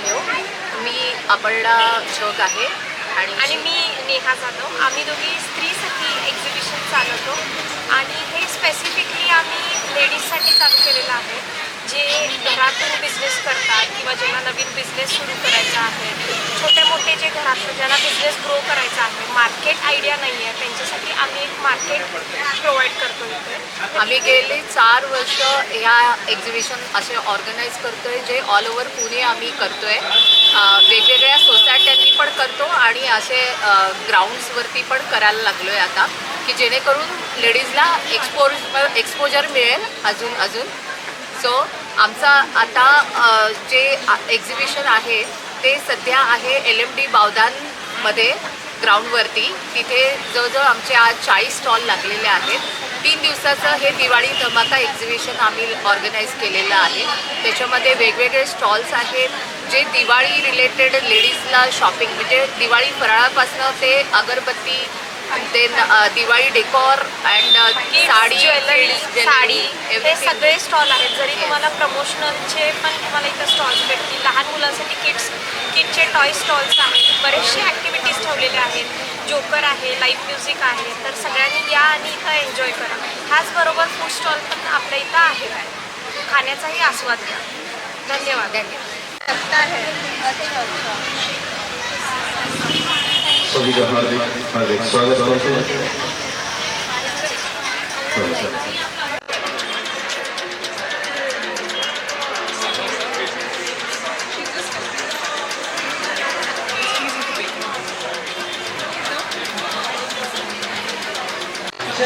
आले हो मी अपर्णा जग आहे आणि मी नेहा जाधव. आम्ही दोघी स्त्रीसाठी एक्झिबिशन चालवतो. आणि हे स्पेसिफिकली आम्ही लेडीजसाठी चालू केलेलं आहे. जे घरातून बिझनेस करतात किंवा ज्यांना नवीन बिझनेस सुरू करायचा आहे. छोटे मोठे जे घरात ज्यांना बिझनेस ग्रो करायचा आहे मार्केट आयडिया नाही आहे त्यांच्यासाठी आम्ही एक मार्केट प्रोव्हाइड करतो इथे. आम्ही गेले चार वर्ष ह्या एक्झिबिशन असे ऑर्गनाईज करतोय जे ऑल ओव्हर पुणे आम्ही करतोय. आहे वेगवेगळ्या सोसायट्यांनी पण करतो आणि असे ग्राउंड्सवरती पण करायला लागलो आहे आता की जेणेकरून लेडीजला एक्सपोज एक्सपोजर मिळेल अजून अजून. सो आमचा आता जे एक्झिबिशन आहे ते सध्या आहे एल एम डी बावधानमध्ये. ग्राउंडवरती तिथे जवळजवळ आमचे आज चाळीस स्टॉल लागलेले आहेत. तीन दिवसाचं हे दिवाळी धमाका एक्झिबिशन आम्ही ऑर्गनाईज केलेलं आहे. त्याच्यामध्ये वेगवेगळे स्टॉल्स आहेत. जे दिवाळी रिलेटेड लेडीजला शॉपिंग म्हणजे दिवाळी फराळापासनं ते अगरबत्ती then Diwali decor and sari sari हे. सगळे स्टॉल आहेत. जरी तुम्हाला प्रमोशनलचे पण तुम्हाला इथं स्टॉल्स भेटतील. लहान मुलांसाठी किड्स किडचे टॉय स्टॉल्स आहेत. बरेचसे ॲक्टिव्हिटीज ठेवलेले आहेत. जोकर आहे लाईव्ह म्युझिक आहे. तर सगळ्यांनी या आणि इथं एन्जॉय करा. त्याचबरोबर फूड स्टॉल पण आपल्या इथं आहे. काय खाण्याचाही आस्वाद घ्या. धन्यवाद. हार्दिक हार्दिक स्वागत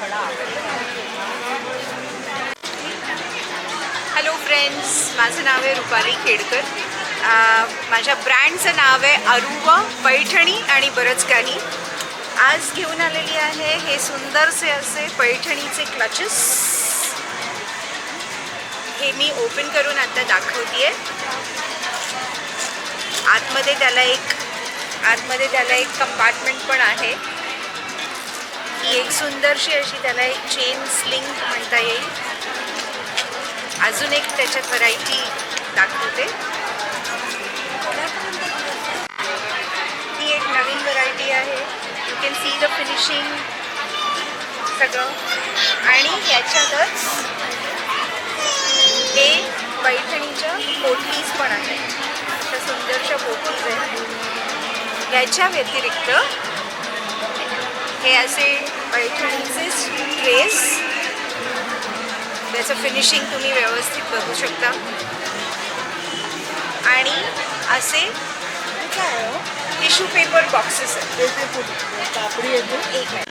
खडा हॅलो फ्रेंड्स माझं नाव आहे रुपाली खेडकर. माझ्या ब्रँडचं नाव आहे अरुवा पैठणी आणि बरंच काही आज घेऊन आलेली आहे हे सुंदरसे असे पैठणीचे क्लचेस हे मी ओपन करून आता दाखवते आतमध्ये त्याला एक आतमध्ये त्याला एक कंपार्टमेंट पण आहे. ही एक सुंदरशी अशी त्याला एक चेन स्लिंग म्हणता येईल. अजून एक त्याच्यात व्हरायटी दाखवते. ही एक नवीन व्हरायटी आहे. You can see the finishing सगळं. आणि याच्यातच हे पैठणीच्या पोटलीज पण आहेत. अशा सुंदरशा पोटलीज आहेत. याच्या व्यतिरिक्त हे असे पैठणीचे ड्रेस त्याचं फिनिशिंग तुम्ही व्यवस्थित बघू शकता. आणि असे टिश्यू पेपर बॉक्सेस आहेत. एक आहे